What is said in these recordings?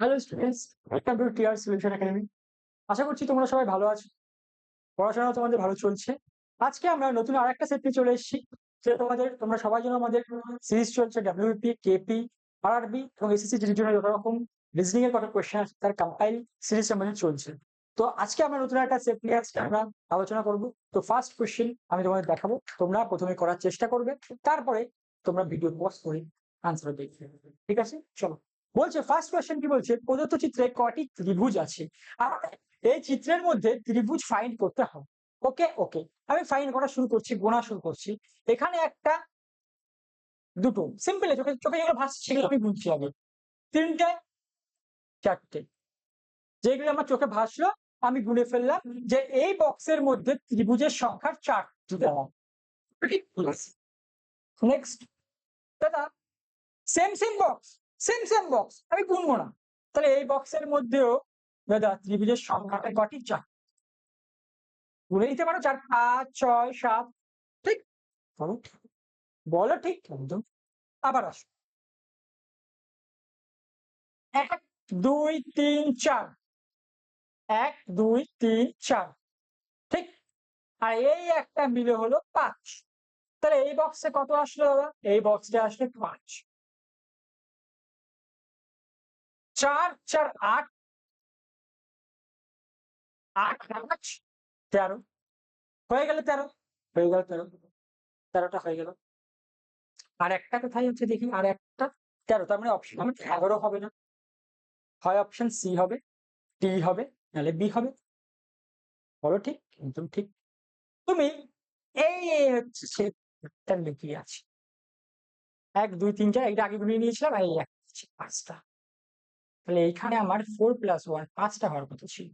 Hello students welcome to TR solution academy আশা করছি তোমরা সবাই ভালো আছো। পড়াশোনা তোমাদের ভালো চলছে। আজকে আমরা নতুন আর একটা সেট নিয়ে চলে এসেছি যেটা তোমাদের, তোমরা সবাই জন্য আমাদের সিরিজ চলছে ডাব্লিউপি কেপি আরআরবি এবং এসএসসি জিডির জন্য যত রকম রিজনিং এর কত কোয়েশ্চেন আছে, তার কম্পাইল সিরিজ আমাদের চলছে। তো আজকে আমরা নতুন একটা সেট নিয়ে আজকে আমরা আলোচনা করব। তো ফার্স্ট কোয়েশ্চেন আমি তোমাদের দেখাবো, তোমরা প্রথমে করার চেষ্টা করবে, তারপরে তোমরা ভিডিও পজ করে আনসার দেখবে ঠিক আছে? চলো। বলছে ফার্স্ট কোয়েশ্চেন কি বলছে? প্রদত্ত চিত্রে কটি ত্রিভুজ আছে? আর এই চিত্রের মধ্যে ত্রিভুজ ফাইন্ড করতে হবে। ওকে ওকে আমি ফাইন্ড করা শুরু করছি গোনা শুরু করছি। এখানে একটা দুটো সিম্পল চোখে চোখে যেগুলো ভাসছে সেগুলো আমি গুনছি আগে। তিনটে চারটে। যেগুলো আমার চোখে ভাসলো আমি গুনে ফেললাম যে এই বক্সের মধ্যে ত্রিভুজের সংখ্যা চারটি দেওয়া। নেক্সট দাদা same same box same same box আমি গুনবো না। তাহলে এই বক্সের মধ্যেও দাদা, ত্রিভুজের সংখ্যাটা কটি চার? গুনে দিতে পারো চার, পাঁচ, ছয়, সাত, ঠিক? বলো ঠিক। একদম। আবার আসো। এক, দুই, তিন, চার। এক, দুই, তিন, চার। ঠিক? আর এই একটা মিলে হলো পাঁচ। তাহলে এই বক্সে কত আসলো দাদা? এই বক্সটা আসলে পাঁচ। চার চার, আট। আট পাঁচ, তেরো। হয়ে গেল তেরো। হয়ে গেল তেরো। তেরোটা হয়ে গেল। আর একটা কোথায় হচ্ছে দেখি, আর একটা তেরো। তার মানে অপশন এগারো হবে না। হয় অপশন সি হবে টি হবে, নাহলে বি হবে। বলো ঠিক, একদম ঠিক। তুমি এই হচ্ছে লিখে আছে? এক, দুই, তিন, চার, এইটা আগে গুলিয়ে নিয়েছিলাম এই এক, পাঁচটা। তাহলে এইখানে আমার ফোর প্লাস ওয়ান পাঁচটা হওয়ার কথা ছিল।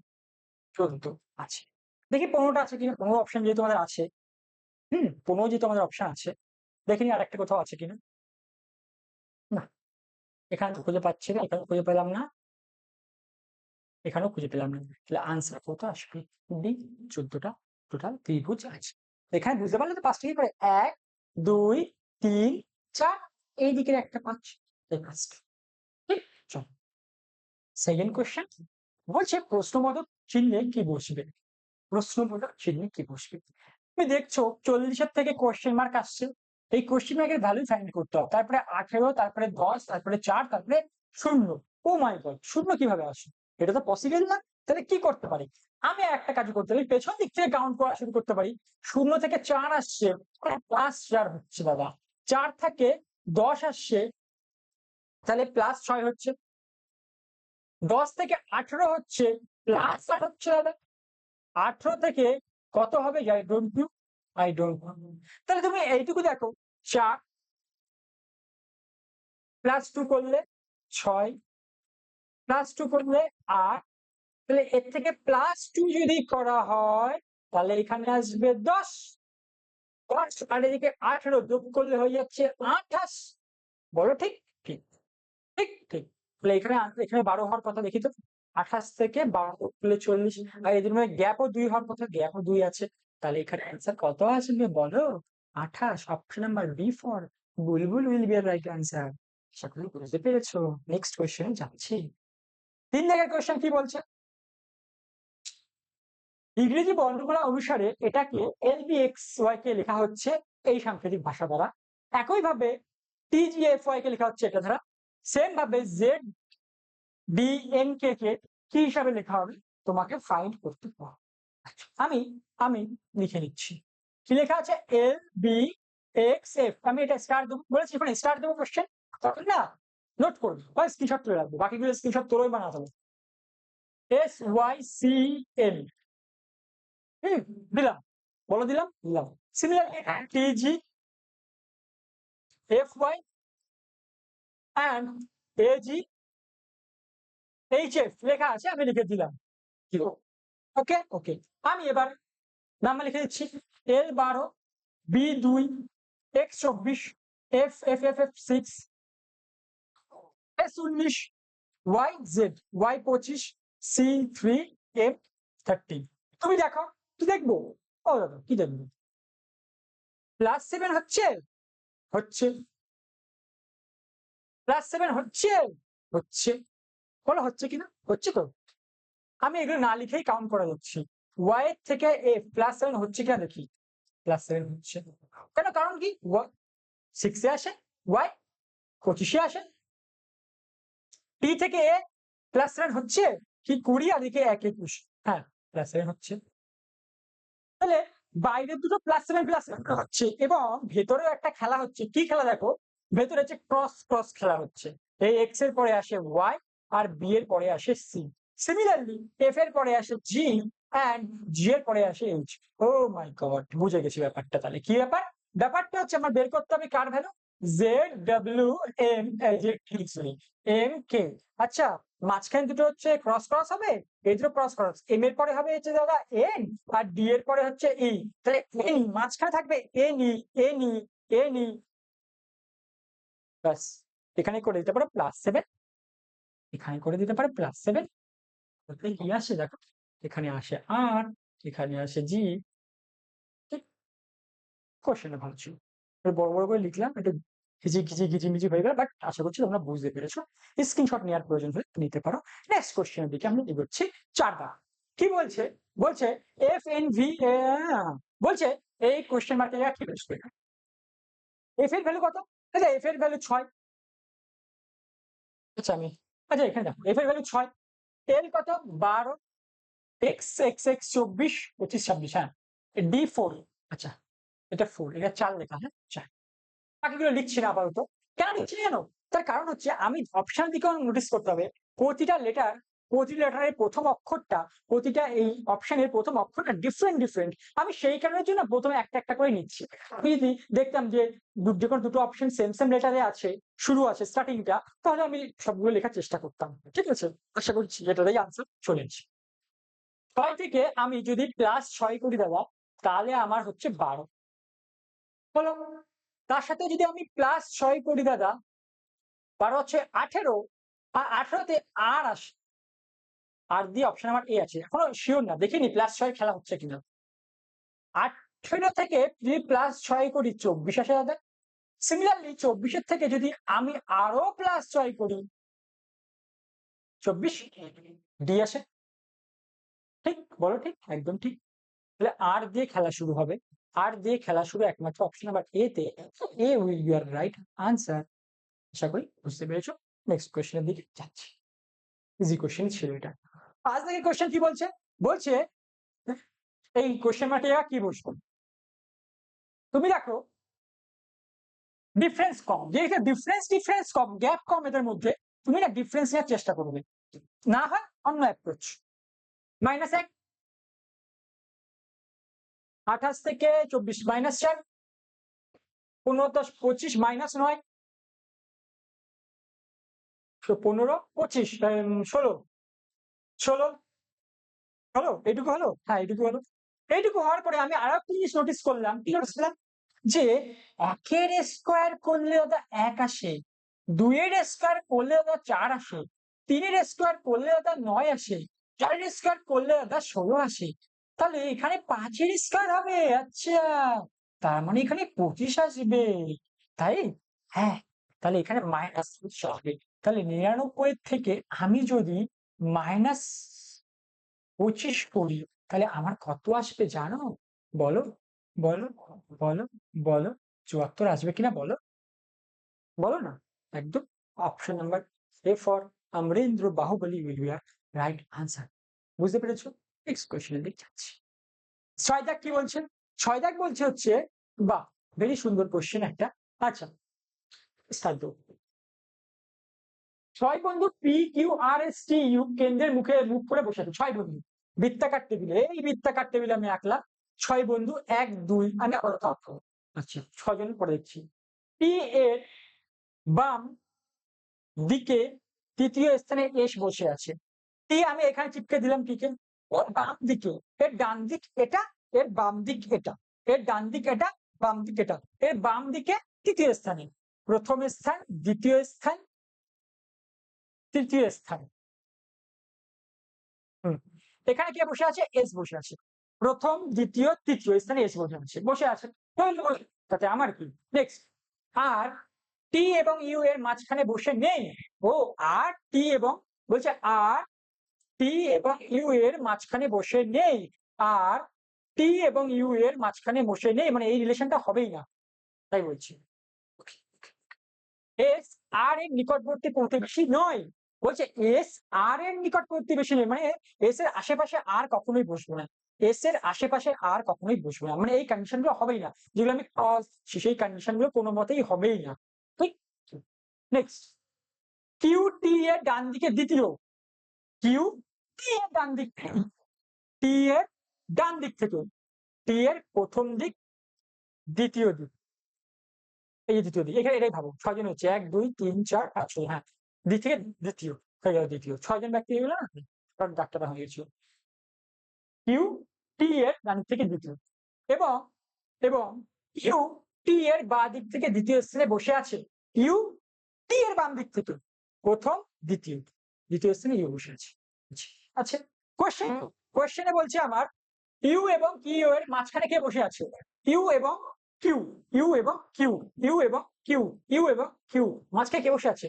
চোদ্দ আছে। দেখি পনেরোটা আছে কিনা, পনেরো অপশন যেহেতু আমাদের আছে। হুম, পনেরো যেহেতু আমাদের অপশন আছে। দেখিনি আর একটা কোথাও আছে কিনা। না, এখানে তো খুঁজে পাচ্ছি না এখানে খুঁজে পেলাম না। এখানেও খুঁজে পেলাম না। তাহলে আনসার কত আসবে? ডি চোদ্দটা টোটাল ত্রিভুজ আছে। এখানে বুঝতে পারলে তো পাঁচটা কি করে? এক, দুই, তিন, চার, এই দিকের একটা পাঁচ। এই পাঁচটা। চল। সেকেন্ড কোয়েশ্চেন বলছে প্রশ্নবোধক চিহ্নে কি বসবে? প্রশ্নবোধক চিহ্নে কি বসবে? তুমি দেখছ চল্লিশের থেকে কোয়েশ্চেন মার্ক আসছে। এই কোয়েশ্চেন মার্কের ভ্যালু ফাইন্ড করতে হবে। তারপরে আঠেরো, তারপরে দশ, তারপরে চার, তারপরে শূন্য। ও মাই গড শূন্য কীভাবে আসে? এটা তো পসিবল না। তাহলে কি করতে পারি? আমি একটা কাজ করতে পারি, পেছন দিক থেকে কাউন্ট করা শুরু করতে পারি। শূন্য থেকে চার আসছে প্লাস চার হচ্ছে দাদা চার থেকে দশ আসছে, তাহলে প্লাস ছয় হচ্ছে। দশ থেকে আঠেরো হচ্ছে প্লাস আট হচ্ছে দাদা আঠেরো থেকে কত হবে? I don't know I don't তাহলে তুমি এইটুকু দেখো, চার প্লাস টু করলে ছয় প্লাস টু করলে আট। তাহলে এর থেকে প্লাস টু যদি করা হয়, তাহলে এখানে আসবে দশ। দশ আর এদিকে আঠেরো যোগ করলে হয়ে যাচ্ছে আঠাশ। বলো ঠিক? ঠিক। ঠিক ঠিক। তাহলে এখানে এখানে বারো হওয়ার কথা দেখি তো আঠাশ থেকে বারো করলে চল্লিশ। আর এদের মধ্যে গ্যাপও দুই হওয়ার কথা গ্যাপও দুই আছে। তাহলে এখানে অ্যান্সার কত আসবে বলো? আঠাশ option number B for Bulbul will be right answer আশা বুঝতে পেরেছ। নেক্সট কোয়েশ্চেন যাচ্ছি। তিন জায়গার কোয়েশ্চেন কি বলছে? ইংরেজি বর্ণমালা অনুসারে এটাকে L B X Y K লেখা হচ্ছে এই সাংকেতিক ভাষা দ্বারা। একইভাবে টিজিএফ ওয়াই কে লেখা হচ্ছে এটা দ্বারা। সেম ভাবে Z D N K K কি হিসাবে লেখা হবে? তোমাকে ফাইন্ড করতে হবে। আচ্ছা, আমি আমি লিখে নিচ্ছি। কি লেখা আছে? এল বি এক্স এফ আমি এটা স্টার দেবো। বলেছি এখানে স্টার দেবো কোশ্চেন তখন না নোট করব বা স্ক্রিনশট তুলে রাখব। বাকিগুলো স্ক্রিনশট তোরই বানাতে হবে। এস ওয়াই সি এল হুম দিলাম। বলো দিলাম দিলাম। Similar TG F Y and AG H F লেখা আছে, আমি লিখে দিলাম। ওকে ওকে আমি এবার নাম্বার লিখে দিচ্ছি। এল বারো বি দুই এক্স চব্বিশ F F F F six S উনিশ ওয়াই জেড ওয়াই পঁচিশ সি থ্রি এফ থার্টিন তুমি দেখো কি দেখব। ও দাদা, কি দেখব? প্লাস সেভেন হচ্ছে? হচ্ছে প্লাস সেভেন হচ্ছে? হচ্ছে। বলো হচ্ছে কিনা? হচ্ছে তো? আমি এগুলো না লিখেই কাউন্ট করা যাচ্ছি। ওয়াই থেকে এ প্লাস সেভেন হচ্ছে কিনা দেখি। প্লাস সেভেন হচ্ছে। কেন? কারণ কি? সিক্সে আসে ওয়াই পঁচিশে আসে। টি থেকে এ প্লাস সেভেন হচ্ছে? কি কুড়ি আর দিকে এক একুশ? হ্যাঁ প্লাস সেভেন হচ্ছে। তাহলে বাইরের দুটো প্লাস সেভেন প্লাস সেভেন হচ্ছে এবং ভেতরেও একটা খেলা হচ্ছে। কি খেলা দেখো? ভেতরে হচ্ছে ক্রস ক্রস খেলা হচ্ছে। এই এক্সের পরে আসে ওয়াই আর বি এর পরে আসে সি সিমিলারলি এফ এর পরে আসে জি অ্যান্ড জি এর পরে আসে এইচ ও মাই গড বুঝে গেছি ব্যাপারটা তাহলে। কি ব্যাপার? ব্যাপারটা হচ্ছে আমার বের করতে হবে কার value? Z W M M K আচ্ছা মাঝখানে দুটো হচ্ছে ক্রস ক্রস হবে, এই দুটো ক্রস ক্রস এম এর পরে হবে হচ্ছে দাদা এন আর ডি এর পরে হচ্ছে ই তাহলে এন মাঝখানে থাকবে N E N E N E ব্যাস এখানে করে দিতে পারো প্লাস সেভেন এখানে করে দিতে পারো প্লাস সেভেন কি আসে দেখো? এখানে আসে আর এখানে আসে জি কোশ্চেনটা ভালো ছিল। বড় বড় করে লিখলাম একটু ঘিচি ঘিচি ঘিচিমিচি হয়ে গেল বাট আশা করছি তোমরা বুঝতে পেরেছ। স্ক্রিনশট নেওয়ার প্রয়োজন হলে নিতে পারো। নেক্সট কোশ্চেনের দিকে আমরা এগোচ্ছি চারটা। কি বলছে? বলছে এফ এন ভি বলছে এই কোশ্চেন মার্কে কি বলছে এফ এর ভ্যালু কত? আচ্ছা এফ এর ভ্যালু ছয়। আচ্ছা আমি আচ্ছা এখানে দেখো এফ এর ভ্যালু ছয়। এল কত? বারো। এক্স এক্স এক্স চব্বিশ, পঁচিশ, ছাব্বিশ হ্যাঁ। ডি ফোর আচ্ছা এটা ফোর এটা চার লেখা হ্যাঁ চার। বাকিগুলো লিখছি না আপাতত। কেন লিখছি জানো? তার কারণ হচ্ছে আমি অপশন দিকেও নোটিস করতে হবে। প্রতিটা লেটার প্রতি লেটারের প্রথম অক্ষরটা, প্রতিটা এই অপশনের প্রথম অক্ষরটা ডিফারেন্ট ডিফারেন্ট আমি সেই কারণের জন্য প্রথমে একটা একটা করে নিচ্ছি। আমি যদি দেখতাম যে যখন দুটো অপশন সেম সেম লেটারে আছে, শুরু আছে স্টার্টিংটা তাহলে আমি সবগুলো লেখার চেষ্টা করতাম। ঠিক আছে? আশা করছি এটারই আনসার চলে ছয় থেকে আমি যদি প্লাস ছয় করি দেওয়া, তাহলে আমার হচ্ছে বারো। বলো, তার সাথে যদি আমি প্লাস ছয় করি দাদা, বারো হচ্ছে আঠেরো, আর আঠেরোতে আর আসে আর দিয়ে অপশন আমার এ আছে। এখনও শিওর না, দেখিনি প্লাস ছয় খেলা হচ্ছে কিনা। আঠেরো থেকে যদি প্লাস ছয় করি চব্বিশ আসে দাদা সিমিলারলি চব্বিশের থেকে যদি আমি আরও প্লাস ছয় করি, চব্বিশ ডি আসে। ঠিক, বলো ঠিক, একদম ঠিক। তাহলে আর দিয়ে খেলা শুরু হবে। আর দিয়ে খেলা শুরু একমাত্র অপশন নাম্বার এ তে। A will your right answer আশা করি বুঝতে পেরেছ। নেক্সট কোয়েশ্চেনের দিকে যাচ্ছি। ইজি কোয়েশ্চেন ছিল এটা। আজ থেকে কোয়েশ্চেন কি বলছে? বলছে, এই কোয়েশ্চেন মার্কে কি বসবো তুমি দেখো ডিফারেন্স কম। যে ডিফারেন্স ডিফারেন্স কম গ্যাপ কম এদের মধ্যে, তুমি না ডিফারেন্স নেওয়ার চেষ্টা করবে। না হয় অন্য অ্যাপ্রোচ মাইনাস এক, আঠাশ থেকে চব্বিশ মাইনাস চার, পনেরো দশ, পঁচিশ মাইনাস নয় পনেরো, পঁচিশ ষোলো। ষোলো হলো এইটুকু হলো? হ্যাঁ এইটুকু হলো। এইটুকু হওয়ার পরে আমি আর একটা জিনিস নোটিস করলাম। কি notice করলাম? যে একের স্কোয়ার করলে ওটা এক আসে, দুইয়ের স্কোয়ার করলে ওটা চার আসে, তিনের স্কোয়ার করলে ওটা নয় আসে, চারের স্কোয়ার করলে ওটা ষোলো আসে। তাহলে এখানে পাঁচের স্কোয়ার হবে আচ্ছা। তার মানে এখানে পঁচিশ আসবে। তাই? হ্যাঁ তাহলে এখানে মাইনাস হবে। তাহলে নিরানব্বই থেকে আমি যদি মাইনাস পঁচিশ করি তাহলে আমার কত আসবে জানো? বলো বলো বলো বলো, চুয়াত্তর আসবে কিনা বলো? বলো না। একদম option number A for Amarendra Baahubali will be our right answer বুঝতে পেরেছ? নেক্সট কোয়েশ্চেনের দিকে যাচ্ছি। ছয় কি বলছেন ছয় বলছে হচ্ছে, বাহ ভেরি সুন্দর কোশ্চেন একটা। আচ্ছা স্টার্ট ছয় বন্ধু P Q R S T U কেন্দ্রের মুখে মুখ করে বসে আছে। ছয় বন্ধু। বৃত্তাকার টেবিলে এই বৃত্তাকার টেবিলে আমি আঁকলাম ছয় বন্ধু, এক, দুই, আমি। আচ্ছা ছজন পরে দেখছি। পি এর বাম দিকে তৃতীয় স্থানে এস বসে আছে। টি আমি এখানে চিপকে দিলাম টিকে ওর বাম দিকে। এর ডান দিক এটা, এর বাম দিক এটা। এর ডান দিক এটা, বাম দিক এটা। এর বাম দিকে তৃতীয় স্থানে। প্রথম স্থান, দ্বিতীয় স্থান তৃতীয় স্থানে। এখানে কে বসে আছে? এস বসে আছে। প্রথম, দ্বিতীয়, তৃতীয় স্থানে এস বসে আছে। বসে আছে। তাতে আমার কি? নেক্সট আর টি এবং ইউ এর মাঝখানে বসে নেই। ও, আর টি এবং, বলছে আর টি এবং ইউ এর মাঝখানে বসে নেই। আর টি এবং ইউ এর মাঝখানে বসে নেই। মানে এই রিলেশনটা হবেই না। তাই বলছি। এস আর এর নিকটবর্তী প্রতিবেশী নয়। বলছে এস আর এর নিকট প্রতিবেশী নয় মানে এস এর আশেপাশে আর কখনোই বসবো না। এস এর আশেপাশে আর কখনোই বসবো না। মানে এই কন্ডিশনগুলো হবেই না। যেগুলো আমি ক্রস সেই কন্ডিশনগুলো কোনো মতেই হবেই না। ঠিক? নেক্সট কিউ টি এর ডান দিকে দ্বিতীয়। কিউ টি এর ডান দিক টি এর ডান দিক থেকে। টি এর প্রথম দিক, দ্বিতীয় দিক। এই দ্বিতীয় দিক। এখানে এটাই ভাবো। ছয়জন হচ্ছে এক, দুই, তিন, চার, পাঁচ, ছয় হ্যাঁ। থেকে দ্বিতীয় হয়ে গেল দ্বিতীয়। ছয়জন ব্যক্তি হয়ে গেল না? কারণ ডাক্তারটা হয়ে গেছিল। কিউ টি এর ডান দিক থেকে দ্বিতীয়। এবং এবং ইউ টি এর বা দিক থেকে দ্বিতীয় স্থানে বসে আছে। ইউ টি এর বাম দিক থেকে। প্রথম দ্বিতীয়। দ্বিতীয় স্থানে ইউ বসে আছে। আচ্ছা কোশ্চেন কোশ্চেনে বলছে আমার ইউ এবং কিউ এর মাঝখানে কে বসে আছে? ইউ এবং কিউ ইউ এবং কিউ ইউ এবং কিউ ইউ এবং কিউ মাঝখানে কে বসে আছে?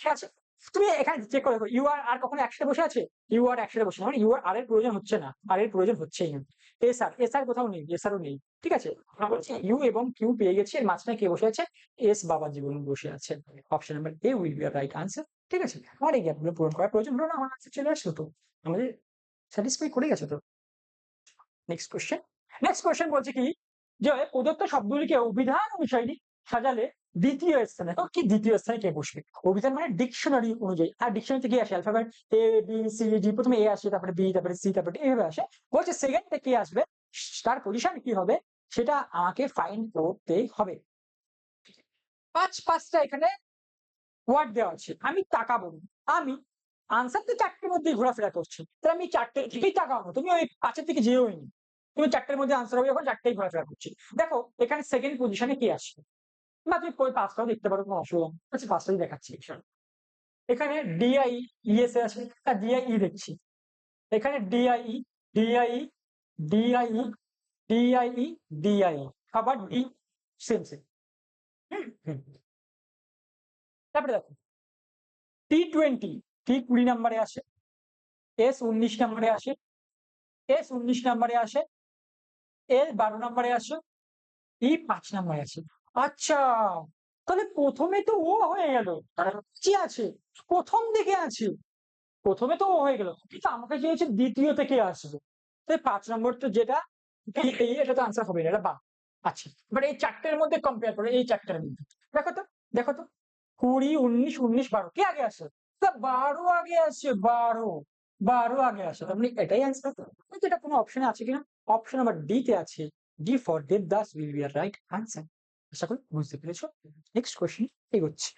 ঠিক আছে? তুমি এখানে চেক করে দেখো ইউ আর আর কখনো একসাথে বসে আছে? ইউ আর একসাথে বসে মানে ইউ আর আর এর প্রয়োজন হচ্ছে না আর এর প্রয়োজন হচ্ছেই না। এস আর এস আর কোথাও নেই এস আরও নেই ঠিক আছে? আমরা বলছি ইউ এবং কিউ পেয়ে গেছি এর মাঝখানে কে বসে আছে? এস বাবা জীবন বসে আছে। Option number A will be right answer ঠিক আছে? আমার এই গ্যাপগুলো পূরণ করার প্রয়োজন হলো না আমার আনসার চলে আসলো তো। আমাদের স্যাটিসফাই করে গেছে তো। নেক্সট কোশ্চেন নেক্সট কোশ্চেন বলছে কি? যে প্রদত্ত শব্দগুলিকে অভিধান অনুসারী সাজালে দ্বিতীয় স্থানে তো কি দ্বিতীয় স্থানে কে বসবে? অভিধান মানে ডিকশনারি অনুযায়ী। আর ডিকশনারিতে কি আসে? Alphabet A B C D প্রথমে এ আসে, তারপরে বি তারপরে সি তারপরে এইভাবে আসে। বলছে সেকেন্ডে কি আসবে? তার পজিশন কি হবে? সেটা আমাকে ফাইন্ড করতেই হবে। পাঁচ, পাঁচটা এখানে ওয়ার্ড দেওয়া আছে। আমি তাকাবো। আমি আনসার তো চারটের মধ্যেই ঘোরাফেরা করছি। তাহলে আমি চারটে থেকেই তাকাবো তুমি ওই পাঁচের থেকে যেওই নি। তুমি চারটের মধ্যে আনসার হবে যখন চারটেই ঘোরাফেরা করছি। দেখো, এখানে সেকেন্ড পজিশনে কি আসবে বা তুমি কই পাঁচটাও দেখতে পারো, কোনো অসুবিধা আচ্ছা পাঁচটাই দেখাচ্ছি এখানে ডিআই ইএস আছে আর ডিআই ই দেখছি। এখানে DI DI DI DI DI আবার ডি সেম সেম তারপরে দেখো টি টোয়েন্টি টি কুড়ি নাম্বারে আসে এস উনিশ নাম্বারে আসে এস উনিশ নাম্বারে আসে এল বারো নাম্বারে আসে। ই পাঁচ নাম্বারে আসে। আচ্ছা তাহলে প্রথমে তো ও হয়ে গেল। কি আছে? প্রথম দিকে আছে। প্রথমে তো ও হয়ে গেল। কিন্তু আমাকে চেয়েছে দ্বিতীয় থেকে আসবে। পাঁচ নম্বর তো যেটা এটা তো আনসার হবে না, এটা বা আচ্ছা এবার এই চারটের মধ্যে কম্পেয়ার করে, এই চারটের মধ্যে। দেখো তো দেখো তো। কুড়ি, উনিশ উনিশ, বারো, কে আগে আসে? তা বারো আগে আসে, বারো। বারো আগে আসে, তার মানে এটাই অ্যান্সার যেটা কোনো অপশনে আছে কিনা? অপশন নাম্বার ডি তে আছে D for Devdas will be right answer আশা করি বুঝতে পেরেছ? নেক্সট কোয়েশ্চেন এগোচ্ছি।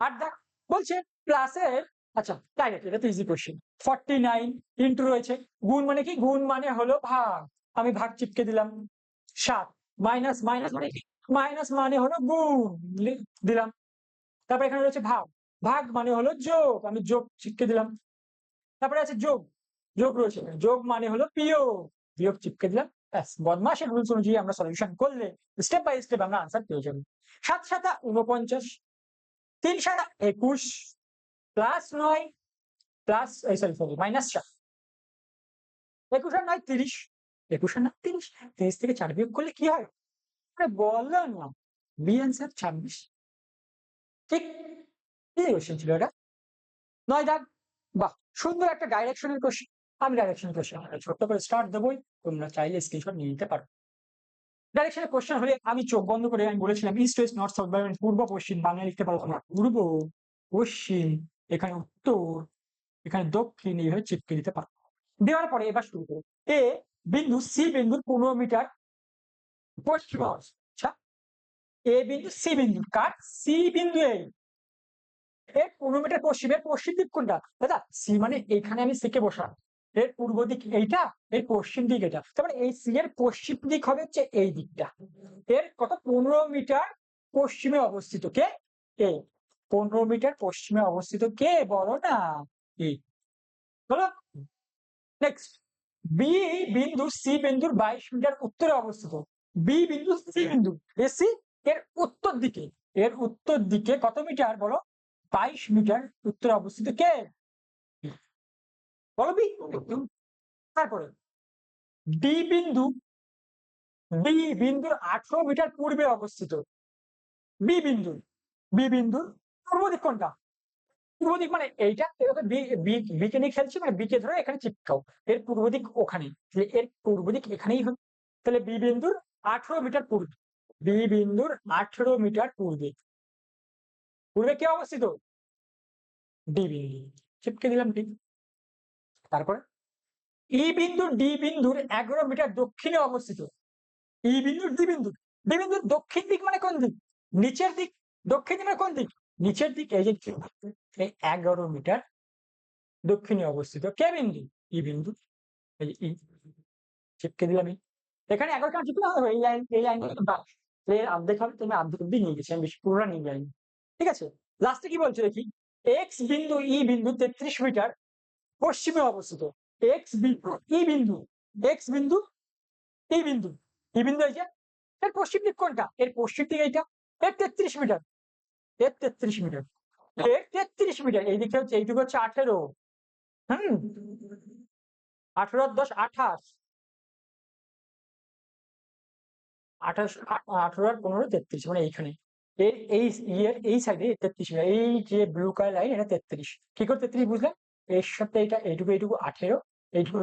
আর দেখ বলছে প্লাসের আচ্ছা ডাইরেক্ট এটা তো easy question forty nine into রয়েছে। গুণ মানে কি? গুণ মানে হলো ভাগ। আমি ভাগ চিপকে দিলাম। সাত। মাইনাস মাইনাস মানে কি? মাইনাস মানে হলো গুণ। দিলাম। তারপরে এখানে রয়েছে ভাগ। ভাগ মানে হলো যোগ। আমি যোগ চিপকে দিলাম। তারপরে আছে যোগ। যোগ রয়েছে। যোগ মানে হলো বিয়োগ। বিয়োগ চিপকে দিলাম। ব্যাস বদমাসের রুলস অনুযায়ী আমরা সলিউশন করলে স্টেপ বাই স্টেপ আমরা আনসার পেয়ে যাব। সাত সাতা উনপঞ্চাশ তিন সাতা একুশ প্লাস নয় প্লাস এই সরি সরি মাইনাস চার। একুশ আর নয়, তিরিশ। একুশ আর নয়, তিরিশ। তিরিশ থেকে চার বিয়োগ করলে কি হয়? আরে বলো না। বি অ্যান্সার ছাব্বিশ। ঠিক, কি কোশ্চেন ছিল এটা? নয় দাগ। বাহ, সুন্দর একটা ডাইরেকশনের কোশ্চেন আমি ডাইরেকশনের কোশ্চেন ছোট্ট করে স্টার্ট দেবোই, তোমরা চাইলে স্ক্রিনশট নিয়ে নিতে পারো। ডাইরেকশনের কোশ্চেন হলে আমি চোখ বন্ধ করে আমি বলেছিলাম ইস্ট ওয়েস্ট নর্থ সাউথ মানে পূর্ব পশ্চিম বাংলা লিখতে পারো তোমরা। পূর্ব পশ্চিম এখানে উত্তর, এখানে দক্ষিণ এইভাবে চিপকে দিতে পারো। দেওয়ার পরে এবার শুরু করো। এ বিন্দু সি বিন্দুর পনেরো মিটার পশ্চিম আচ্ছা। এ বিন্দু সি বিন্দু কার? সি বিন্দু এই পনেরো মিটার পশ্চিমের পশ্চিম দিক কোনটা? দাদা সি মানে এখানে আমি সিকে বসাম এর পূর্ব দিক এইটা, এর পশ্চিম দিক এটা। তার মানে এই সি এর পশ্চিম দিক হবে হচ্ছে এই দিকটা। এর কত? পনেরো মিটার পশ্চিমে অবস্থিত। কে? এ। পনেরো মিটার পশ্চিমে অবস্থিত কে? বলো না। এই বলো। নেক্সট বি বিন্দু সি বিন্দুর বাইশ মিটার উত্তরে অবস্থিত। বি বিন্দু সি বিন্দু। এসি এর উত্তর দিকে। এর উত্তর দিকে কত মিটার বলো? বাইশ মিটার উত্তরে অবস্থিত। কে? বলো বি তারপরে ডি বিন্দু বি বিন্দুর আঠারো মিটার পূর্বে অবস্থিত। বি বিন্দু বি বিন্দুর পূর্ব দিক কোনটা? পূর্ব দিক মানে এইটা বিকে নিয়ে খেলছি মানে বিকে ধরে এখানে চিপকাও। এর পূর্ব দিক ওখানে এর পূর্ব দিক এখানেই হবে। তাহলে বি বিন্দুর আঠারো মিটার পূর্বে বি বিন্দুর আঠারো মিটার পূর্বে। পূর্বে কে অবস্থিত? ডি বিন্দু। চিপকে দিলাম ডি তারপরে? ই বিন্দু ডি বিন্দুর এগারো মিটার দক্ষিণে অবস্থিত। ই বিন্দু ডি বিন্দু ডি বিন্দুর দক্ষিণ দিক মানে কোন দিক? নিচের দিক। দক্ষিণ দিক মানে কোন দিক? নিচের দিক, এই যে এগারো মিটার দক্ষিণে অবস্থিত। কে বিন্দু? ই বিন্দু। এই ই। চিপকে দিলাম এখানে এগারো কেন চিপকে হবে এই লাইন এই লাইন এর অর্ধেক হবে, তুমি অর্ধেক অব্দি নিয়ে গেছি। আমি বেশি পুরোটা নিয়ে যাইনি। ঠিক আছে? লাস্টে কি বলছো দেখি? এক্স বিন্দু, ই বিন্দু তেত্রিশ মিটার পশ্চিমে অবস্থিত। এক্স বিন্দু ই বিন্দু এক্স বিন্দু ই বিন্দু। ই বিন্দু এই যে, এর পশ্চিম দিক কোনটা? এর পশ্চিম দিক এইটা। এর তেত্রিশ মিটার। এর তেত্রিশ মিটার। এর তেত্রিশ মিটার। এই দিকে হচ্ছে, এইটুকু হচ্ছে আঠেরো। হম? আঠেরো দশ আঠাশ। আঠাশ, আঠেরো আর পনেরো, তেত্রিশ মানে এইখানে। এই এই সাইডে তেত্রিশ এই যে ব্লু কালার লাইন এটা তেত্রিশ। কি করে তেত্রিশ বুঝলেন এর সাথে এটা এইটুকু এইটুকু আঠেরো এইটুকু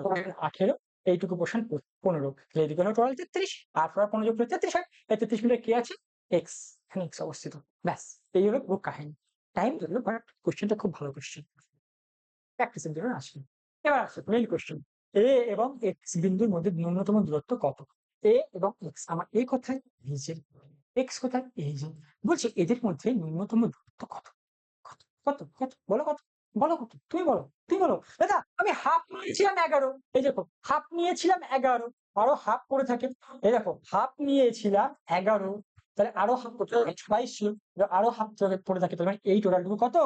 আঠেরো এইটুকু পোর্শন পনেরো। তাহলে এইটুকু হলো টোটাল তেত্রিশ? আর পনেরো যোগ করে তেত্রিশ হয়। এই তেত্রিশ মিটার কে আছে? এক্স এখানে এক্স অবস্থিত। ব্যাস এই হলো পুরো কাহিনী। টাইম ধরলো বাট কোশ্চেনটা খুব ভালো কোশ্চেন প্র্যাকটিসের জন্য আসেন এবার আসছে মেইন কোশ্চেন এ এবং এক্স বিন্দুর মধ্যে ন্যূনতম দূরত্ব কত? এ এবং এক্স আমার এ কোথায়? এই যে এক্স কোথায়? এই যে বলছি এদের মধ্যে ন্যূনতম দূরত্ব কত? কত? কত? কত? বলো কত? বলো কত? তুমি বলো তুমি বলো। দাদা আমি হাফ নিয়েছিলাম এগারো। এই দেখো হাফ নিয়েছিলাম এগারো আরও হাফ করে থাকে। এই দেখো হাফ নিয়েছিলাম এগারো তাহলে আরও হাফ করতে বাইশ আরও হাফ পড়ে থাকে তাহলে মানে এই টোটালটুকু কত?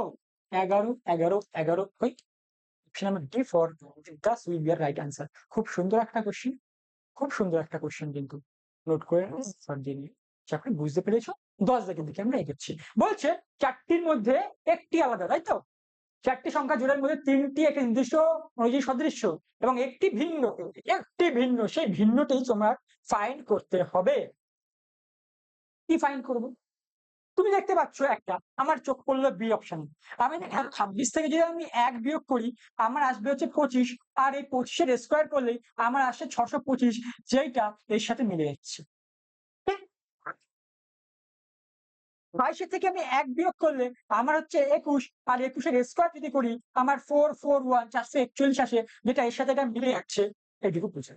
এগারো এগারো এগারো ওই option number D for Das will be our right answer খুব সুন্দর একটা কোশ্চেন খুব সুন্দর একটা কোশ্চেন কিন্তু। নোট করে স্যার নিয়ে। আচ্ছা, আপনি বুঝতে পেরেছ? দশ দেখের দিকে আমরা এগোচ্ছি। বলছে চারটির মধ্যে একটি আলাদা তাই তো? চারটি সংখ্যা জোড়ের মধ্যে তিনটি একটি নির্দিষ্ট অনুযায়ী সদৃশ্য এবং একটি ভিন্ন একটি ভিন্ন, সেই ভিন্নটি তোমার ফাইন্ড করতে হবে। কি ফাইন্ড করব? তুমি দেখতে পাচ্ছ একটা, আমার চোখ পড়ল বি অপশনে আমি ছাব্বিশ থেকে যদি আমি এক বিয়োগ করি, আমার আসবে হচ্ছে পঁচিশ, আর এই পঁচিশের স্কোয়ার করলে আমার আসে ছশো পঁচিশ, যেইটা এর সাথে মিলে যাচ্ছে ঠিক? বাইশের থেকে আমি এক বিয়োগ করলে আমার হচ্ছে একুশ, আর একুশের স্কোয়ার যদি করি, আমার ফোর ফোর ওয়ান চারশো একচল্লিশ আসে, যেটা এর সাথে এটা মিলে যাচ্ছে, এইটুকু বুঝে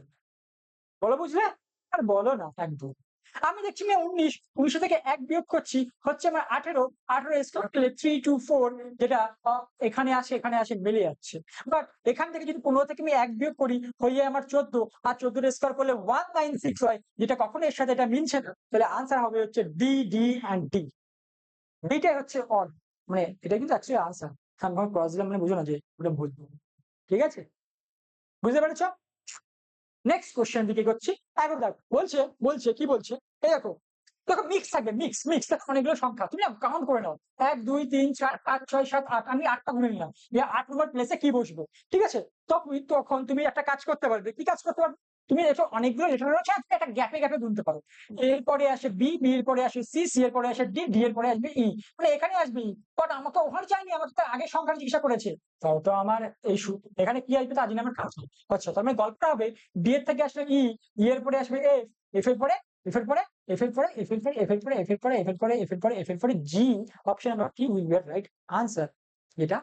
বলো বুঝলে? আর বলো না, একদম। আমি দেখছি আমি উনিশ, উনিশশো থেকে এক বিয়োগ করছি, হচ্ছে আমার আঠেরো আঠেরো স্কোয়ার করলে থ্রি টু ফোর যেটা এখানে আসে এখানে আসে মিলে যাচ্ছে। বাট এখান থেকে যদি পনেরো থেকে আমি এক বিয়োগ করি হয়ে আমার চোদ্দ, আর চোদ্দ স্কোয়ার করলে ওয়ান নাইন সিক্স হয় যেটা কখনো এর সাথে এটা মিলছে না, তাহলে আনসার হবে হচ্ছে ডি ডি অ্যান্ড ডি ডিটাই হচ্ছে অড মানে এটা কিন্তু অ্যাকচুয়ালি আনসার যখন ক্রস দিলাম মানে বুঝো না যে ওটা ভুল। ঠিক আছে? বুঝতে পেরেছ? নেক্সট কোশ্চেন দিকে করছি এখন দেখো, বলছে বলছে, কি বলছে? এই দেখো দেখো মিক্স থাকবে মিক্স মিক্স অনেকগুলো সংখ্যা। তুমি কাউন্ট করে নাও। এক, দুই, তিন, চার, পাঁচ, ছয়, সাত, আট, আমি আটটা গুনে নিলাম। আট নম্বর প্লেসে কি বসবো? ঠিক আছে? তখন তখন তুমি একটা কাজ করতে পারবে। কি কাজ করতে পারবে? তুমি দেখো অনেকগুলো লেটার রয়েছে তুমি একটা গ্যাপে গ্যাপে গুনতে পারো। এর পরে আসে বি বি এর পরে আসে সি সি এর পরে আসে ডি ডি এর পরে আসবে ই মানে এখানে আসবে? ই বাট আমাকে ওভার চাইনি, আমাকে তো আগে সংখ্যা জিজ্ঞাসা করেছে। তাও তো আমার এই এখানে কি আসবে তা আজ আমার কাজ। আচ্ছা তার মানে গল্পটা হবে ডি এর থেকে আসবে ই ই এর পরে আসবে এফ এফ এর পরে এফ এর পরে এফ এর পরে এফ এর পরে এফ এর পরে এফ এর পরে এফ এর পরে এফ এর পরে এফ এর পরে জি অপশন নাম্বার কি উইল বি রাইট আনসার এটা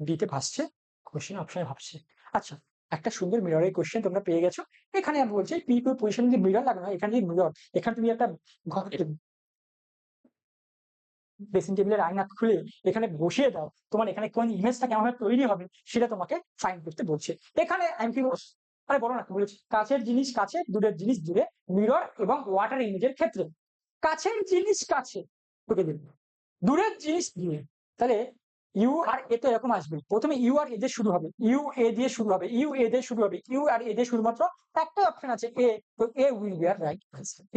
ডি তে ভাসছে কোশ্চেন অপশনে ভাবছে আচ্ছা একটা সুন্দর মিররের কোশ্চেন তোমরা পেয়ে গেছো। এখানে আমি বলছি পি টু পজিশন যদি মিরর লাগানো হয় এখানে যদি মিরর এখানে তুমি একটা ড্রেসিং টেবিলের আয়না খুলে এখানে বসিয়ে দাও। তোমার এখানে কোন ইমেজটা কেমন ভাবে তৈরি হবে সেটা তোমাকে ফাইন করতে বলছে। এখানে আমি কি? আরে বলো না বলেছি? কাছের জিনিস কাছে দূরের জিনিস দূরে মিরর এবং ওয়াটার ইমেজের ক্ষেত্রে। কাছের জিনিস কাছে দেবে দূরের জিনিস দূরে। তাহলে ইউ আর এ তো এরকম আসবে। প্রথমে ইউ আর এ দিয়ে শুরু হবে। ইউ এ দিয়ে শুরু হবে। ইউ এ দিয়ে শুরু হবে। ইউ আর এ দিয়ে শুধুমাত্র একটা অপশন আছে এ। তো A will be our right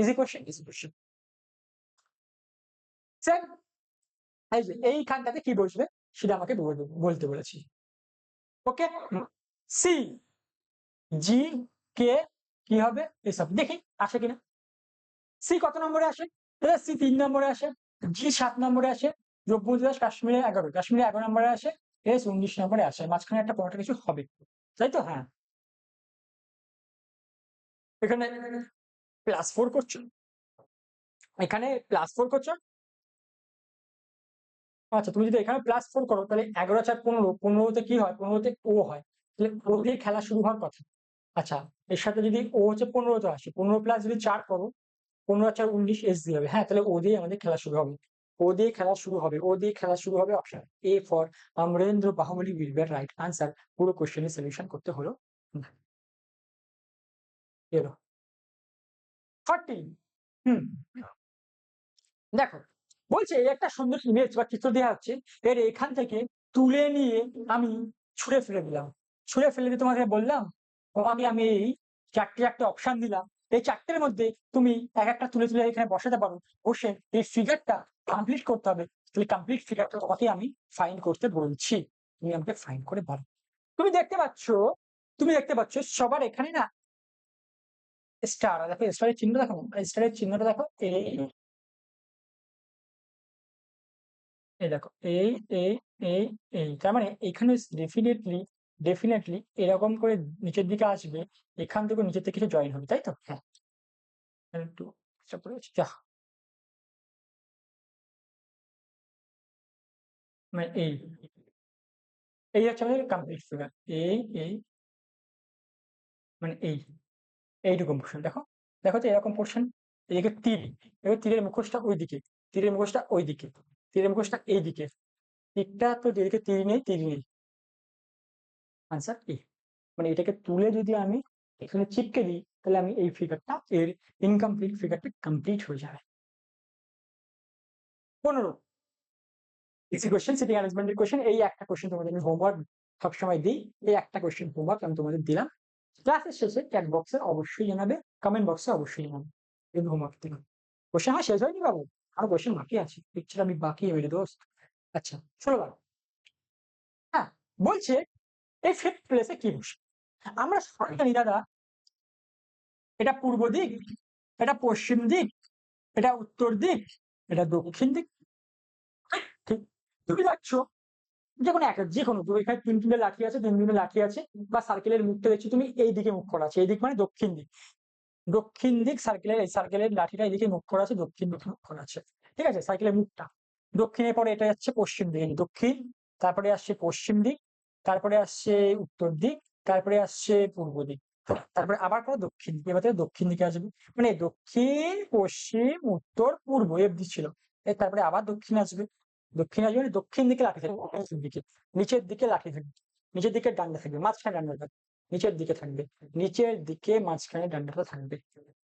easy question easy question যে এইখানটাতে কি বসবে? সেটা আমাকে বলতে বলেছি। ওকে সি জি কে কি হবে? এসব দেখি আসে কিনা? সি কত নম্বরে আসে? সি তিন নম্বরে আসে। জি সাত নম্বরে আসে। দ্রব্যদাস কাশ্মীরে এগারো কাশ্মীরে এগারো নম্বরে আসে, এস উনিশ নম্বরে আসে মাঝখানে একটা পড়াটা কিছু হবে। তাই তো? হ্যাঁ। এখানে প্লাস ফোর করছ? এখানে প্লাস ফোর করছ? আচ্ছা তুমি যদি এখানে প্লাস ফোর করো, তাহলে এগারো চার পনেরো, পনেরোতে কি হয়? পনেরোতে ও হয়। তাহলে ও দিয়ে খেলা শুরু হওয়ার কথা। আচ্ছা এর সাথে যদি ও হচ্ছে পনেরোতে আসে, পনেরো প্লাস যদি চার করো, পনেরো চার উনিশ এস দিয়ে হবে। হ্যাঁ তাহলে ও দিয়ে আমাদের খেলা শুরু হবে। ও দিয়ে খেলা শুরু হবে ও দিয়ে খেলা শুরু হবে option A for Amarendra Baahubali will be right answer পুরো কোশ্চেনের সলিউশন করতে হলো। এলো। ফর্টি হুম। দেখো, বলছে একটা সুন্দর ইমেজ বা চিত্র দেওয়া হচ্ছে এর এখান থেকে তুলে নিয়ে আমি ছুঁড়ে ফেলে দিলাম। ছুঁড়ে ফেলে দিয়ে তোমাকে বললাম আমি আমি এই চারটে চারটে অপশন দিলাম। এই চারটের মধ্যে তুমি এক একটা তুলে তুলে এখানে বসাতে পারো। বসে এই ফিগারটা কমপ্লিট করতে হবে। তাহলে কমপ্লিট ফিগারটা তোমাকে আমি ফাইন করতে বলছি। তুমি আমাকে ফাইন করে বলো। তুমি দেখতে পাচ্ছ, তুমি দেখতে পাচ্ছ সবার এখানে না স্টার দেখো স্টারের চিহ্ন দেখো স্টারের চিহ্নটা দেখো এই এই দেখো এই এই এই এই তার মানে এখানে ডেফিনেটলি ডেফিনেটলি এরকম করে নিচের দিকে আসবে, এখান থেকে নিচের থেকে জয়েন হবে, তাই তো? হ্যাঁ। একটু মানে এই এই হচ্ছে আমাদের কমপ্লিট ফিগার এই এই। মানে এই এইটুকু পোর্শন দেখো? দেখো তো এরকম পোর্শন এদিকে তীর, এবার তীরের মুখোশটা ওই দিকে তীরের মুখোশটা ওই দিকে তীরের মুখোশটা এই দিকে তীরটা তো যেদিকে তীর নেই তীর নেই। আনসার এ মানে এটাকে তুলে যদি আমি এখানে চিপকে দিই, তাহলে আমি এই ফিগারটা এর ইনকমপ্লিট ফিগারটা কমপ্লিট হয়ে যাবে। পনেরো। সিটিং কোয়েশ্চেন এই একটা তোমাদের আমি হোমওয়ার্ক সবসময় দিই। এই একটা হোমওয়ার্ক আমি তোমাদের দিলাম। ক্লাসের শেষে চ্যাট বক্সে অবশ্যই জানাবে কমেন্ট বক্সে অবশ্যই জানাবে। হোমওয়ার্ক দিলাম। কোয়েশ্চেন শেষ হয়নি বাবু? আরও কোয়েশ্চেন বাকি আছে। পিকচার আমি বাকি হইলে দোস্ত আচ্ছা ষোলো হ্যাঁ বলছে এই ফিফথ প্লেসে কি বসে? আমরা সবাই জানি দাদা এটা পূর্ব দিক এটা পশ্চিম দিক এটা উত্তর দিক এটা দক্ষিণ দিক। ঠিক তুমি দেখছ যে কোনো একটা যে কোনো তুমি এখানে তিন তিনটে লাঠি আছে তিন তিনটে লাঠি আছে বা সার্কেলের মুখটা দেখছ তুমি এই দিকে মুখ করা আছে এই দিক মানে দক্ষিণ দিক। দক্ষিণ দিক সার্কেলের এই সার্কেলের লাঠিটা এদিকে মুখ করা আছে দক্ষিণ দিকে মুখ করা আছে। ঠিক আছে সাইকেলের মুখটা। দক্ষিণের পরে এটা যাচ্ছে পশ্চিম দিকে দক্ষিণ তারপরে আসছে পশ্চিম দিক তারপরে আসছে উত্তর দিক, তারপরে আসছে পূর্ব দিক। তারপরে আবার কোনো দক্ষিণ দিকে, এবার দক্ষিণ দিকে আসবে। মানে দক্ষিণ, পশ্চিম, উত্তর, পূর্ব এফডি ছিল। তারপরে আবার দক্ষিণ আসবে। দক্ষিণ আসবে মানে দক্ষিণ দিকে লাঠি থাকবে দিকে। নিচের দিকে লাঠি থাকবে। নিচের দিকে ডান্ডা থাকবে, মাঝখানে ডান্ডা থাকবে। নিচের দিকে থাকবে। নিচের দিকে মাঝখানে ডান্ডাটা থাকবে।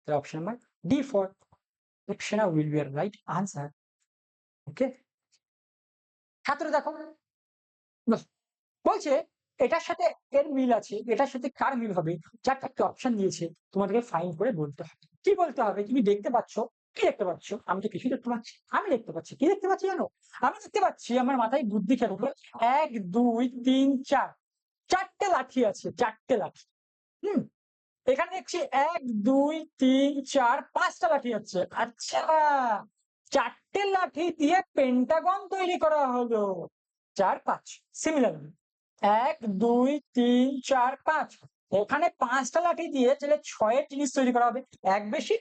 Option number D for option will be right answer okay ছাত্র দেখো। বলছে, এটার সাথে এর মিল আছে, এটার সাথে কার মিল হবে? চার একটা অপশন দিয়েছে, তোমাদেরকে ফাইন করে বলতে হবে। কি বলতে হবে? তুমি দেখতে পাচ্ছ? কি দেখতে পাচ্ছ? আমি তো কিছু দেখতে পাচ্ছি আমি দেখতে পাচ্ছি। কি দেখতে পাচ্ছি জানো? আমি দেখতে পাচ্ছি আমার মাথায় বুদ্ধি খেলো এক, দুই, তিন, চার। চারটে লাঠি আছে, চারটে লাঠি। হুম? এখানে দেখছি এক, দুই, তিন, চার, পাঁচটা লাঠি আছে। আচ্ছা। চারটে লাঠি দিয়ে পেন্টাগন তৈরি করা হলো। চার, পাঁচ। সিমিলার এক, দুই, তিন, চার, পাঁচ। এখানে পাঁচটা লাঠি দিয়ে তাহলে ছয়ের জিনিস তৈরি করা হবে, এক বেশি।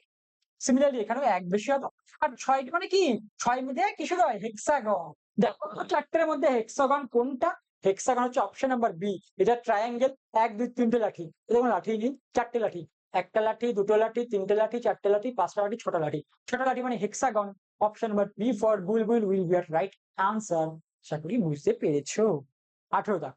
সিমিলারলি এখানেও এক বেশি হবে। আর ছয় মানে কি? ছয় মধ্যে কিছু নয় হেক্সাগন দেখো চারটের মধ্যে হেক্সাগন কোনটা? হেক্সাগন হচ্ছে অপশন নাম্বার বি এটা ট্রায়াঙ্গেল এক, দুই, তিনটে লাঠি। এরকম লাঠি নেই, চারটে লাঠি। একটা লাঠি, দুটো লাঠি, তিনটে লাঠি, চারটে লাঠি, পাঁচটা লাঠি, ছোট লাঠি। ছোট লাঠি মানে hexagon option number B for Bulbul will be right answer করি বুঝতে পেরেছ। আঠেরো দাগ।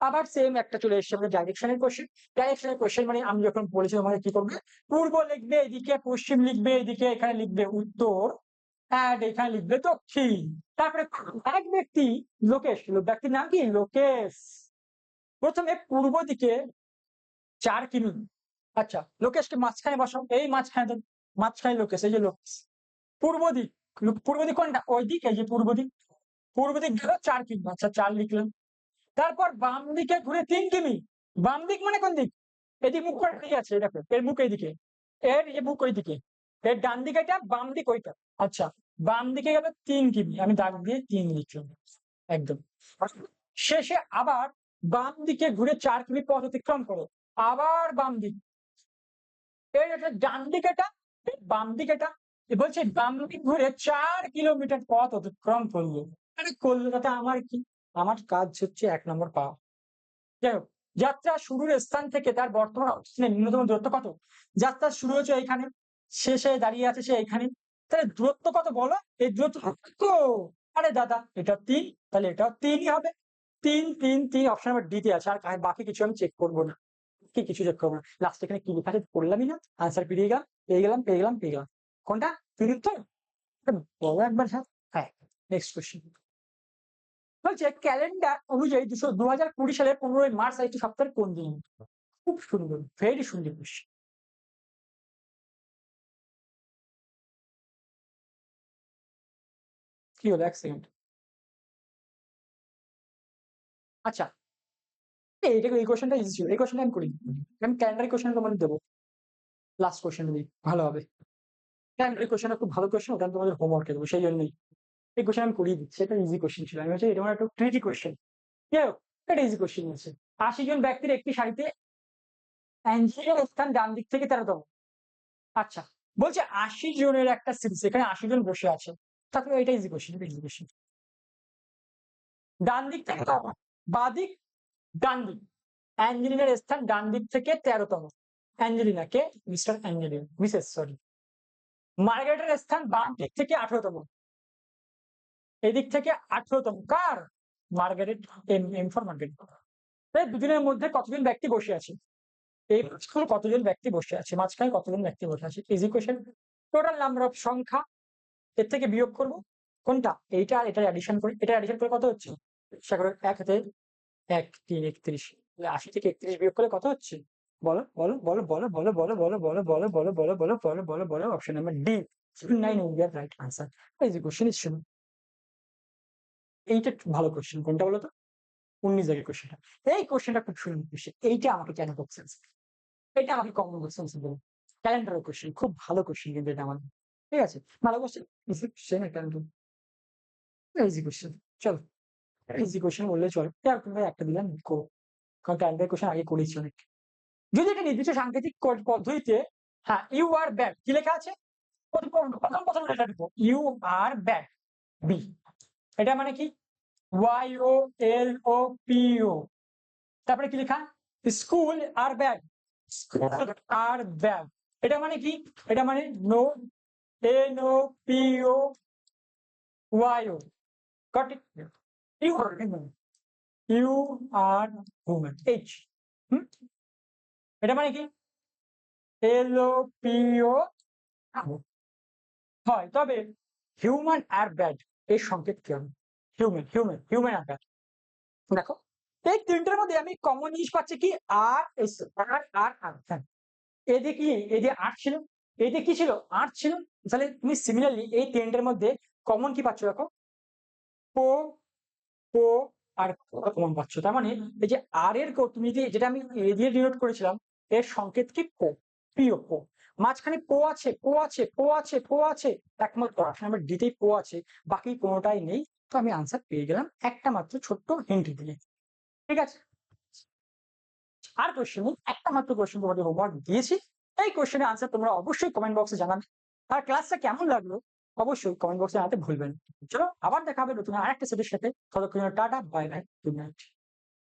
আবার সেম একটা চলে এসেছে আমাদের ডাইরেকশনের কোশ্চেন ডাইরেকশনের কোশ্চেন মানে আমি যখন বলেছি তোমাকে কি করবে? পূর্ব লিখবে, এদিকে পশ্চিম লিখবে, এদিকে এখানে লিখবে উত্তর অ্যান্ড এখানে লিখবে দক্ষিণ। তারপরে এক ব্যক্তি লোকেশ ব্যক্তির নাম কি? লোকেশ। প্রথমে পূর্ব দিকে চার কিমি আচ্ছা লোকেশকে মাঝখানে বসাও। এই মাঝখানে। মাঝখানে লোকেশ, এই যে লোকেশ। পূর্ব দিক পূর্ব দিক কোনটা? ওই দিক, এই যে পূর্ব দিক। পূর্ব দিক গেল চার কিমি আচ্ছা চার লিখলাম তারপর বাম দিকে ঘুরে তিন কিমি। বাম দিক মানে কোন দিক? এদিক মুখ করে ঠিক আছে দেখো, এর মুখ এইদিকে, এর এই মুখ ওইদিকে, এর ডান দিকে এটা, বাম দিক ওইটা। আচ্ছা বাম দিকে গেল তিন কিমি, আমি দাগ দিয়ে তিন লিখলাম। একদম। শেষে আবার বাম দিকে ঘুরে চার কিমি পথ অতিক্রম করো। আবার বাম দিক। এর এটা ডান দিকে এটা এই বাম দিকে এটা। বলছে বাম দিক ঘুরে চার কিলোমিটার পথ অতিক্রম করল। আরে করল তাতে আমার কি আমার কাজ হচ্ছে এক নম্বর পাওয়া। যাই হোক, যাত্রা শুরুর স্থান থেকে তার বর্তমান অবস্থানের ন্যূনতম দূরত্ব কত? যাত্রা শুরু হয়েছে এইখানে শেষে দাঁড়িয়ে আছে সে এইখানে। তাহলে দূরত্ব কত বলো? এই দূরত্ব আরে দাদা, এটা তিন, তাহলে এটা তিনই হবে। তিন তিন তিন অপশন নাম্বার ডিতে আছে। আর বাকি কিছু আমি চেক করব না। কি কিছু চেক করব না। লাস্ট এখানে কি লেখা আছে পড়লামই না। আনসার পেরিয়ে গেলাম, পেয়ে গেলাম পেয়ে গেলাম পেয়ে গেলাম। কোনটা? তিন তো বলো একবার হ্যাঁ। হ্যাঁ নেক্সট কোশ্চেন বলছে ক্যালেন্ডার অনুযায়ী দুশো দু হাজার কুড়ি সালের পনেরোই মার্চ একটি সপ্তাহের কোন দিন? খুব সুন্দর ভেরি সুন্দর কোশ্চেন কি হলো? এক সেকেন্ড আচ্ছা এইটা এই কোশ্চেনটা ইজি ছিল। এই কোশ্চেনটা আমি করি। আমি ক্যালেন্ডারি কোশ্চেন তোমাদের দেবো। লাস্ট কোশ্চেন দিই ভালো হবে। ক্যালেন্ডারি কোশ্চেনটা খুব ভালো কোশ্চেন ওটা তোমাদের হোমওয়ার্কে দেবো, সেই জন্যই। এই কোশ্চেন আমি করিয়ে দিচ্ছি, এটা ইজি কোশ্চেন ছিল। আমি হচ্ছে এটা একটা ট্রিকি কোশ্চেন এটা ইজি কোশ্চেন আছে আশি জন ব্যক্তির একটি শাড়িতে অ্যাঞ্জেলিয়ার স্থান ডান দিক থেকে তেরোতম। আচ্ছা বলছে আশি জনের একটা সিরিজ এখানে আশি জন বসে আছে। তারপরে এটা ইজি কোশ্চেন এটা ইজি কোশ্চেন ডান দিক থেকে বাঁ দিক ডান দিক। অ্যাঞ্জেলিনার স্থান ডান দিক থেকে তেরোতম। অ্যাঞ্জেলিনা কে? Mister Angelina Mrs, sorry. মার্গারেটের স্থান বাম দিক থেকে আঠারোতম। এদিক থেকে আঠারোতম কার Margaret M M for Margaret তাই দুজনের মধ্যে কতজন ব্যক্তি বসে আছে এই কতজন ব্যক্তি বসে আছে মাঝখানে কতজন ব্যক্তি বসে আছে easy question total number of সংখ্যা এর থেকে বিয়োগ করব কোনটা এইটা এটা অ্যাডিশন করি এটা অ্যাডিশন করে কত হচ্ছে সাগর এক হাতে এক তিন একত্রিশ আশি থেকে একত্রিশ বিয়োগ করলে কত হচ্ছে বলো বলো বলো বলো বলো বলো বলো বলো বলো বলো বলো বলো বলো বলো বলো অপশন নাম্বার ডি নাইন ইন্ডিয়ার right answer easy question is শুনুন এইটা একটু ভালো কোশ্চেন কোনটা বলো তো উনিশ জায়গায় কোশ্চেনটা এই কোশ্চেনটা খুব সুন্দর কোশ্চেন এইটা আমাকে কেন বলছেন এটা আমাকে কমন বলছেন বলুন ক্যালেন্ডারের কোশ্চেন খুব ভালো কোশ্চেন কিন্তু এটা আমার ঠিক আছে ভালো কোশ্চেন ইজি কোশ্চেন একটা ইজি কোশ্চেন চলো ইজি কোশ্চেন বললে চলে আর তুমি একটা দিলাম করো কারণ ক্যালেন্ডার কোশ্চেন আগে করেছি অনেক যদি এটা নির্দিষ্ট সাংকেতিক ক- পদ্ধতিতে হ্যাঁ ইউ আর ব্যাক কি লেখা আছে প্রথম প্রথম প্রথম লেখা ইউ আর ব্যাক বি এটা মানে কি? ওয়াই ও এল ও পি ও তারপরে কি লেখা? স্কুল আর ব্যাগ। স্কুল আর ব্যাগ। এটা মানে কি? এটা মানে no, N O P O, Y O. Got it you are you are human H এটা মানে কি? এল ও পি ও হয়। তবে হিউম্যান আর ব্যাড এর সংকেত কি হবে? হিউম্যান হিউম্যান হিউম্যান ব্যাড দেখো এই তিনটের মধ্যে আমি কমন জিনিস পাচ্ছি কি? আর এস আর আর আর হ্যাঁ। এদিকে কি? এদিকে আট ছিল। এদিকে কি ছিল? আট ছিল। তাহলে তুমি সিমিলারলি এই তিনটের মধ্যে কমন কি পাচ্ছ দেখো? পো পো আর কমন পাচ্ছ। তার মানে এই যে আর এর কো- তুমি যে যেটা আমি এ দিয়ে ডিনোট করেছিলাম এর সংকেত কি? পো পিও পো মাঝখানে পো আছে পো আছে পো আছে পো আছে। একমাত্র অপশন নাম্বার ডিতেই পো আছে, বাকি কোনোটাই নেই। তো আমি আনসার পেয়ে গেলাম একটা মাত্র ছোট্ট হিন্ট দিয়ে। ঠিক আছে? আর কোশ্চেন একটা মাত্র কোশ্চেন তোমাদের হোমওয়ার্ক দিয়েছি। এই কোশ্চেনের আনসার তোমরা অবশ্যই কমেন্ট বক্সে জানাবে। আর ক্লাসটা কেমন লাগল, অবশ্যই কমেন্ট বক্সে জানাতে ভুলবেন। চলো, আবার দেখা হবে নতুন আরেকটা সেটের সাথে। ততক্ষণ tata bye bye good night